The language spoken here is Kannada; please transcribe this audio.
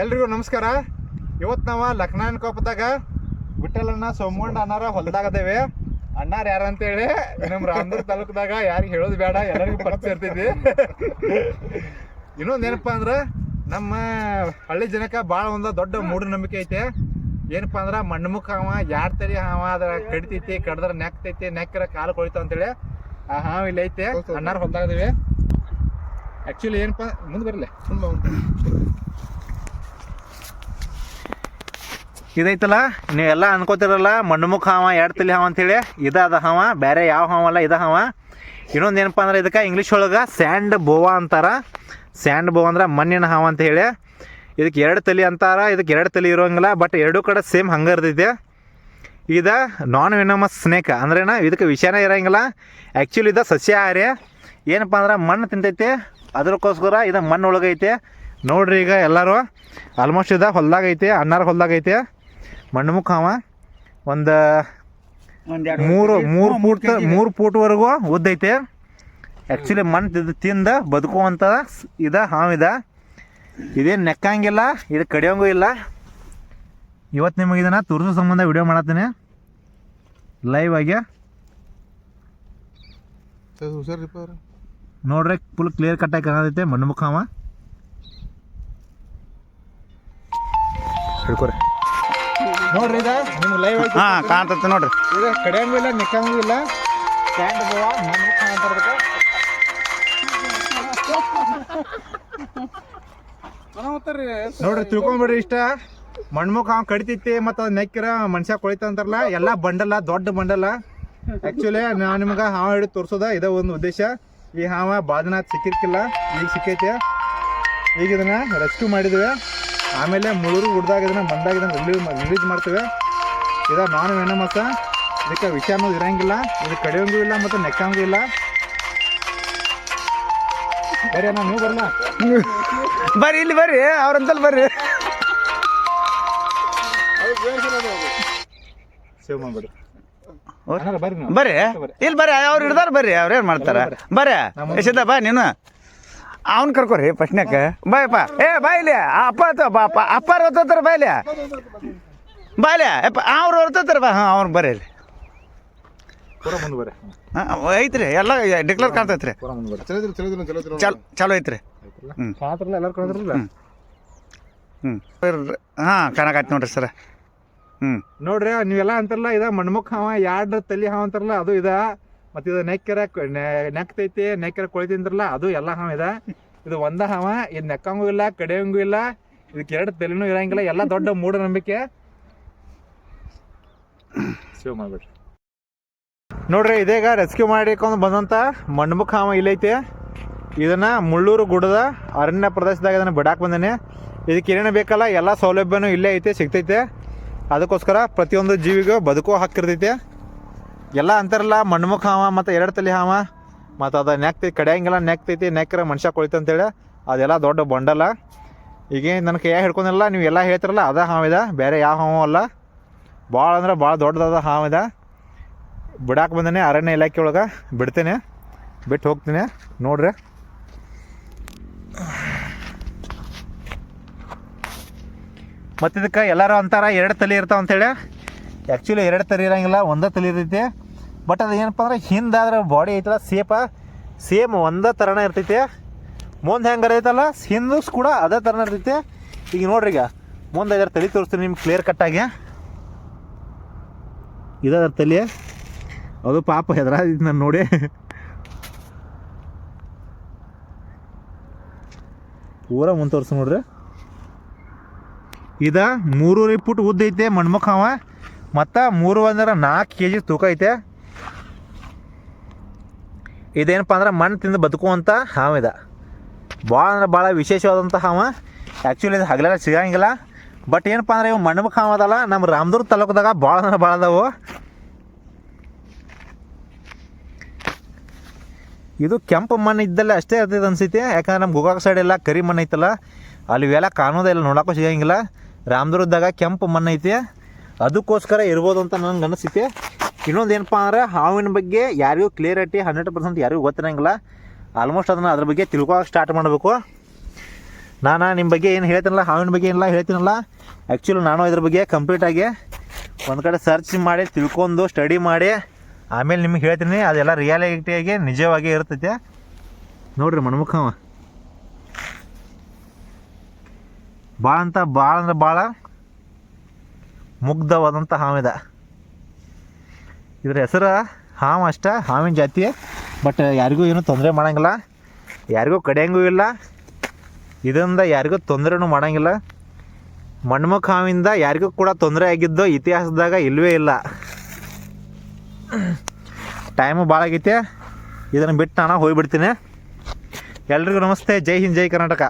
ಎಲ್ರಿಗೂ ನಮಸ್ಕಾರ. ಇವತ್ತು ನಾವು ಲಕ್ನಾನ್ ಕೋಪದಾಗ ಬಿಟ್ಟಲಣ್ಣ ಸೋಮಗೊಂಡ ಅನ್ನಾರ ಹೊಲದಾಗ ಅದೇವೆ ಅಣ್ಣಾರ ಯಾರು ಅಂತೇಳಿ ನಮ್ಮ ರಾಮದುರ್ಗ ತಾಲೂಕದಾಗ ಯಾರಿಗೆ ಹೇಳೋದು ಬೇಡ, ಎಲ್ಲರಿಗೂ ಪರಿಚಯ ಇರ್ತೈತಿ. ಇನ್ನೊಂದು ಏನಪ್ಪ ಅಂದ್ರೆ ನಮ್ಮ ಹಳ್ಳಿ ಜನಕ್ಕೆ ಭಾಳ ಒಂದು ದೊಡ್ಡ ಮೂಢನಂಬಿಕೆ ಐತೆ. ಏನಪ್ಪ ಅಂದ್ರೆ ಮಣ್ಣುಮುಖ ಅವ, ಯಾರ್ ತರಿ ಅವ, ಅದ್ರ ಕಡಿತೈತಿ, ಕಡ್ದ್ರ ನೆಕ್ತೈತಿ ನೆಕ್ಕರ ಕಾಲು ಅಂತ ಅಂತೇಳಿ. ಆ ಹಾವು ಇಲ್ಲಿ ಐತೆ. ಅಣ್ಣಾರ ಹೊಲದಾಗ ಅದೇವೆ ಆಕ್ಚುಲಿ ಏನಪ್ಪ, ಮುಂದೆ ಬರಲಿ. ಇದೈತಲ್ಲ? ನೀವೆಲ್ಲ ಅನ್ಕೋತಿರಲ್ಲ ಮಣ್ಣುಮುಖ ಹಾವ, ಎರಡು ತಲೆ ಹಾವ ಅಂತೇಳಿ. ಇದ ಅದ ಹಾವ ಬೇರೆ ಯಾವ ಹಾವ ಅಲ್ಲ, ಇದ ಹಾವ. ಇನ್ನೊಂದು ಏನಪ್ಪ ಅಂದ್ರೆ ಇದಕ್ಕೆ ಇಂಗ್ಲೀಷ್ ಒಳಗೆ ಸ್ಯಾಂಡ್ ಬೋವಾ ಅಂತಾರ. ಸ್ಯಾಂಡ್ ಬೋವಾ ಅಂದ್ರೆ ಮಣ್ಣಿನ ಹಾವ ಅಂತ ಹೇಳಿ. ಇದಕ್ಕೆ ಎರಡು ತಲೆ ಅಂತಾರ ಇದಕ್ಕೆ ಎರಡು ತಲೆ ಇರೋಂಗಿಲ್ಲ ಬಟ್ ಎರಡೂ ಕಡೆ ಸೇಮ್ ಹಂಗೆ ಇರ್ತೈತೆ ಇದ ನಾನ್ ವಿನಮಸ್ ಸ್ನೇಕ್ ಅಂದ್ರೇನ? ಇದಕ್ಕೆ ವಿಷಯನೇ ಇರೋಂಗಿಲ್ಲ. ಆ್ಯಕ್ಚುಲಿ ಇದು ಸಸ್ಯಾಹಾರಿ. ಏನಪ್ಪ ಅಂದ್ರೆ ಮಣ್ಣು ತಿಂತೈತೆ. ಅದಕ್ಕೋಸ್ಕರ ಇದು ಮಣ್ಣು ಒಳಗೈತೆ. ನೋಡ್ರಿ ಈಗ ಎಲ್ಲರೂ. ಆಲ್ಮೋಸ್ಟ್ ಇದು ಹೊಲ್ದಾಗ ಐತೆ ಅಣ್ಣಾರ ಹೊಲ್ದಾಗ ಐತಿ ಮಣ್ಣು ಮುಖ ಅವ ಒಂದು ಮೂರು ಮೂರು ಫೂಟ್ ಮೂರು ಫೂಟ್ವರೆಗೂ ಉದ್ದೈತೆ. ಆ್ಯಕ್ಚುಲಿ ಮಣ್ಣು ತಿಂದ ಬದುಕುವಂಥ ಸ್- ಇದ ಹಾವಿದ ಇದೇನು ನೆಕ್ಕಂಗಿಲ್ಲ ಇದು ಕಡಿಯೋಂಗೂ ಇಲ್ಲ. ಇವತ್ತು ನಿಮಗೆ ಇದನ್ನು ತೋರಿಸೋ ಸಂಬಂಧ ವಿಡಿಯೋ ಮಾಡತ್ತೀನಿ. ಲೈವ್ ಆಗಿ. ನೋಡ್ರಿ ಫುಲ್ ಕ್ಲಿಯರ್ ಕಟ್ಟಾಗಿ ಕಾಣತೈತೆ ಮಣ್ಣು ಮುಖ ಅವ ಹಿಡ್ಕೊರಿ. ನೋಡ್ರಿ ಇದ ನಿಮ್ಗೆ ಲೈವ್ ಹಾ ಕಾಣ್ತೈತೆ ನೋಡ್ರಿ. ಇದು ಕಡಿಯಂಗೂ ಇಲ್ಲ ನಿಕ್ಕಂಗೂ ಇಲ್ಲ. ಸ್ಟ್ಯಾಂಡ್ ಬೋವಾ ಮನೆ ಇರ್ತೈತೆ. ನೋಡ್ರಿ ತಿಳ್ಕೊಂಬಿಡ್ರಿ ಇಷ್ಟ. ಮಣ್ಮುಖ ಹಾವು ಕಡಿತೈತಿ ಮತ್ತು ಅದು ನೆಕ್ಕಿರ ಮನುಷ್ಯ ಕೊಳಿತ ಅಂತಾರಲ್ಲ ಎಲ್ಲ ಬಂಡಲ್ಲ ದೊಡ್ಡ ಬಂಡಲ್ಲ ಆ್ಯಕ್ಚುಲಿ ನಾನು ನಿಮ್ಗೆ ಹಾವ ಹಿಡಿದು ತೋರಿಸೋದ ಇದ ಒಂದು ಉದ್ದೇಶ. ಈ ಹಾವ ಬಾದನಾಥ್ ಸಿಕ್ಕಿರ್ಕಿಲ್ಲ ಈಗ ಸಿಕ್ಕೈತೆ. ಈಗ ಇದನ್ನ ರೆಸ್ಕ್ಯೂ ಮಾಡಿದ್ವಿ. ಆಮೇಲೆ ಮುಳುರು ಹುಡ್ದಾಗ ಇದನ್ನ ಬಂದಾಗ ಇದನ್ನ ರಿಲೀಸ್ ರಿಲೀಸ್ ಮಾಡ್ತೇವೆ. ಇದ ನಾನ್ ಮತ್ತು ಇದಕ್ಕೆ ವಿಷ ಅನ್ನೋದು ಇರಂಗಿಲ್ಲ. ಇದು ಕಡಿಯೋಂಗೂ ಇಲ್ಲ ಮತ್ತು ನೆಕ್ಕಂಗೂ ಇಲ್ಲ. ಬರೀ ಅಣ್ಣ ನೀವು ಬರಲ್ಲ ಬರ್ರಿ ಇಲ್ಲಿ ಬರ್ರಿ. ಅವ್ರಂತಲ್ಲಿ ಬರ್ರಿ. ಸೇವ್ ಮಾಡ್ಬೇಡಿ. ಬರ್ರಿ ಇಲ್ಲಿ ಬರ್ರಿ ಅವ್ರು ಹಿಡ್ದಾರ ಬರ್ರಿ ಅವ್ರು ಏನು ಮಾಡ್ತಾರೆ? ಬರ್ರಿ ಎಷ್ಟದ ಬಾ ನೀನು? ಅವ್ನ್ ಕರ್ಕೋರಿ ಪ್ರಶ್ನೆಕ ಬಾಯಪ್ಪ. ಏ ಬಾಯ್ಲಿ ಆ ಅಪ್ಪ ಆತ ಬಾ. ಅಪ್ಪ ಅಪ್ಪಾರ ಹೊತ್ತಾರ ಬಾಯ್ಲಿ ಬಾಯ್ಲಿ ಅಪ್ಪ ಅವ್ರು ಹೊರ್ತಾರ ಬಾ. ಹಾಂ ಅವ್ರು ಬರ್ರಿ ಹಾಂ ಐತ್ರಿ. ಎಲ್ಲ ಡಿಕ್ಲೇರ್ ಕಾಣ್ತೈತ್ರಿ. ಚಲ್ ಚಲೋ ಐತ್ರಿ. ಹ್ಞೂ ಹ್ಞೂ ಹಾಂ ಕಾಣಕಾಯ್ತು ನೋಡ್ರಿ ಸರ್. ಹ್ಞೂ ನೋಡ್ರಿ ನೀವೆಲ್ಲ ಅಂತಾರಲ್ಲ ಇದ ಮಣ್ಮುಖ ಹಾವ ಎರಡು ತಲಿ ಹಾವ ಅಂತಾರಲ್ಲ ಅದು ಇದ. ಮತ್ತೆ ಇದು ನೆಕ್ಕರ ನೆಕ್ತೈತಿ ನೆಕ್ಕರ ಕೊಳಿತಿಂದ್ರಲ್ಲ ಅದು ಎಲ್ಲ ಹಾವ ಇದ. ಇದು ಒಂದ ಹಾವ ಇದು ನೆಕ್ಕಂಗೂ ಇಲ್ಲ ಕಡಿಯಂಗೂ ಇಲ್ಲ ಇದಕ್ಕೆ ಎರಡು ತಲೆನೂ ಇರಂಗಿಲ್ಲ ಎಲ್ಲ ದೊಡ್ಡ ಮೂಢನಂಬಿಕೆ. ಸೇವ್ ಮಾಡ್ಬಿಡ್ರಿ ನೋಡ್ರಿ ಇದೀಗ ರೆಸ್ಕ್ಯೂ ಮಾಡಿಕೊಂಡು ಬಂದಂತ ಮಣ್ಮುಖ ಹಾವ ಇಲ್ಲೈತಿ. ಇದನ್ನ ಮುಳ್ಳೂರು ಗುಡದ ಅರಣ್ಯ ಪ್ರದೇಶದಾಗ ಇದನ್ನ ಬಿಡಾಕ್ ಬಂದೇನೆ. ಇದಕ್ಕೆ ಏನೇನು ಬೇಕಲ್ಲ ಎಲ್ಲ ಸೌಲಭ್ಯನೂ ಇಲ್ಲೇ ಐತೆ ಸಿಗ್ತೈತೆ. ಅದಕ್ಕೋಸ್ಕರ ಪ್ರತಿಯೊಂದು ಜೀವಿಗೂ ಬದುಕೋ ಹಕ್ಕಿರ್ತೈತೆ. ಎಲ್ಲ ಅಂತಾರಲ್ಲ, ಮಣ್ಮುಖ ಹಾವ ಮತ್ತು ಎರಡು ತಲೆ ಹಾವ, ಮತ್ತು ಅದು ನೆಕ್ತೈತಿ ಕಡಿಯಂಗಿಲ್ಲ ನೆಕ್ತೈತಿ ನೆಕ್ಕರೆ ಮನುಷ್ಯ ಕೊಳಿತ ಅಂತೇಳಿ, ಅದೆಲ್ಲ ದೊಡ್ಡ ಬಂಡಲ್ಲ ಈಗ ನನ್ನ ಕೈಯಾಗ ಹಿಡ್ಕೊಂಡಿಲ್ಲ, ನೀವು ಎಲ್ಲ ಹೇಳ್ತಿರಲ್ಲ, ಅದ ಹಾವಿದ ಬೇರೆ ಯಾವ ಹಾವು ಅಲ್ಲ. ಭಾಳ ಅಂದ್ರೆ ಭಾಳ ದೊಡ್ಡದಾದ ಹಾವಿದ ಬಿಡಾಕ್ ಬಂದೇನೆ, ಅರಣ್ಯ ಇಲಾಖೆ ಒಳಗೆ, ಬಿಡ್ತೇನೆ. ಬಿಟ್ಟು ಹೋಗ್ತೀನಿ, ನೋಡ್ರಿ. ಮತ್ತು ಇದಕ್ಕೆ ಎಲ್ಲರೂ ಅಂತಾರ, ಎರಡು ತಲೆ ಇರ್ತಾವ ಅಂತೇಳಿ. ಆ್ಯಕ್ಚುಲಿ ಎರಡು ತಲೆ ಇರಂಗಿಲ್ಲ, ಒಂದೇ ತಲೆ ಇರ್ತೈತಿ. ಬಟ್ ಅದು ಏನಪ್ಪ ಅಂದ್ರೆ ಹಿಂದಾದ್ರೆ ಬಾಡಿ ಐತಲ್ಲ ಸೇಪ ಸೇಮ್ ಒಂದೇ ಥರನ ಇರ್ತೈತೆ. ಮುಂದೆ ಹೆಂಗಾರ ಐತಲ್ಲ, ಹಿಂದೂ ಕೂಡ ಅದೇ ಥರನ ಇರ್ತೈತೆ. ಈಗ ನೋಡ್ರಿ ಈಗ, ಮುಂದೆ ಇದರ ತಲೆ ತೋರಿಸ್ತೀನಿ ನಿಮ್ಗೆ ಕ್ಲಿಯರ್ ಕಟ್ಟಾಗಿ ಇದರ ತಲೆ. ಅದು ಪಾಪ ಹೆದ್ರ ನಾನು ನೋಡಿ. ಪೂರ ಮುಂದೆ ತೋರಿಸ್ ನೋಡ್ರಿ. ಇದ ಮೂರೂವರೆ ಫುಟ್ ಉದ್ದ ಐತೆ ಅವ. ಮತ್ತು ಮೂರು ಅಂದ್ರೆ ನಾಲ್ಕು ಕೆ ಜಿ ತೂಕ ಐತೆ. ಇದೇನಪ್ಪ ಅಂದ್ರೆ ಮಣ್ಣು ತಿಂದು ಬದುಕುವಂಥ ಹಾವ ಇದ. ಭಾಳ ಅಂದ್ರೆ ಭಾಳ ವಿಶೇಷವಾದಂಥ ಹಾವ. ಆ್ಯಕ್ಚುಲಿ ಇದು ಹಗಲೆಲ್ಲ ಸಿಗಂಗಿಲ್ಲ. ಬಟ್ ಏನಪ್ಪ ಅಂದ್ರೆ ಇವು ಮಣ್ಣು ಹಾವ ಅದಲ್ಲ ನಮ್ಮ ರಾಮದುರ್ಗ ತಾಲೂಕದಾಗ ಭಾಳ ಅಂದ್ರೆ ಭಾಳ ಅದಾವು. ಇದು ಕೆಂಪು ಮಣ್ಣು ಇದ್ದಲ್ಲೇ ಅಷ್ಟೇ ಇರ್ತೈತೆ ಅನ್ಸೈತಿ. ಯಾಕಂದ್ರೆ ನಮ್ಮ ಗೋಕಾಕ್ ಸೈಡ್ ಎಲ್ಲ ಕರಿ ಮಣ್ಣು ಐತಲ್ಲ, ಅಲ್ಲಿ ಇವೆಲ್ಲ ಕಾಣೋದೇ ಇಲ್ಲ, ನೋಡಕ್ಕೂ ಸಿಗಂಗಿಲ್ಲ. ರಾಮದುರ್ಗದಾಗ ಕೆಂಪು ಮಣ್ಣು ಐತಿ. ಅದಕ್ಕೋಸ್ಕರ ಇರ್ಬೋದು ಅಂತ ನನಗೆ ಅನಿಸ್ತೈತಿ ಇನ್ನೊಂದು ಏನಪ್ಪ ಅಂದ್ರೆ ಹಾವಿನ ಬಗ್ಗೆ ಯಾರಿಗೂ ಕ್ಲಿಯರಿಟಿ ಹಂಡ್ರೆಡ್ ಪರ್ಸೆಂಟ್ ಯಾರಿಗೂ ಗೊತ್ತಿರಂಗಿಲ್ಲ. ಆಲ್ಮೋಸ್ಟ್ ಅದನ್ನು ಅದ್ರ ಬಗ್ಗೆ ತಿಳ್ಕೊಳಕ್ಕೆ ಸ್ಟಾರ್ಟ್ ಮಾಡಬೇಕು. ನಾನು ನಿಮ್ಮ ಬಗ್ಗೆ ಏನು ಹೇಳ್ತೀನಲ್ಲ, ಹಾವಿನ ಬಗ್ಗೆ ಏನಿಲ್ಲ ಹೇಳ್ತೀನಲ್ಲ. ಆ್ಯಕ್ಚುಲಿ ನಾನು ಇದ್ರ ಬಗ್ಗೆ ಕಂಪ್ಲೀಟಾಗಿ ಒಂದು ಕಡೆ ಸರ್ಚ್ ಮಾಡಿ, ತಿಳ್ಕೊಂಡು ಸ್ಟಡಿ ಮಾಡಿ, ಆಮೇಲೆ ನಿಮಗೆ ಹೇಳ್ತೀನಿ. ಅದೆಲ್ಲ ರಿಯಾಲಿಟಿಯಾಗಿ ನಿಜವಾಗಿ ಇರ್ತೈತೆ. ನೋಡ್ರಿ ಮಣ್ಮುಖ ಅವ ಭಾಳ ಅಂತ ಭಾಳ ಅಂದ್ರೆ ಭಾಳ ಮುಗ್ಧವಾದಂಥ ಹಾವಿದ. ಇದ್ರ ಹೆಸರು ಹಾವು ಅಷ್ಟ, ಹಾವಿನ ಜಾತಿ. ಬಟ್ ಯಾರಿಗೂ ಏನೂ ತೊಂದರೆ ಮಾಡಂಗಿಲ್ಲ. ಯಾರಿಗೂ ಕಡಿಯಂಗೂ ಇಲ್ಲ. ಇದರಿಂದ ಯಾರಿಗೂ ತೊಂದರೆನೂ ಮಾಡಂಗಿಲ್ಲ. ಮಣ್ಮುಖ ಹಾವಿಂದ ಯಾರಿಗೂ ಕೂಡ ತೊಂದರೆ ಆಗಿದ್ದು ಇತಿಹಾಸದಾಗ ಇಲ್ಲವೇ ಇಲ್ಲ. ಟೈಮು ಭಾಳ ಆಗೈತೆ. ಇದನ್ನು ಬಿಟ್ಟು ನಾನು ಹೋಗಿಬಿಡ್ತೀನಿ. ಎಲ್ರಿಗೂ ನಮಸ್ತೆ. ಜೈ ಹಿಂದ್, ಜೈ ಕರ್ನಾಟಕ.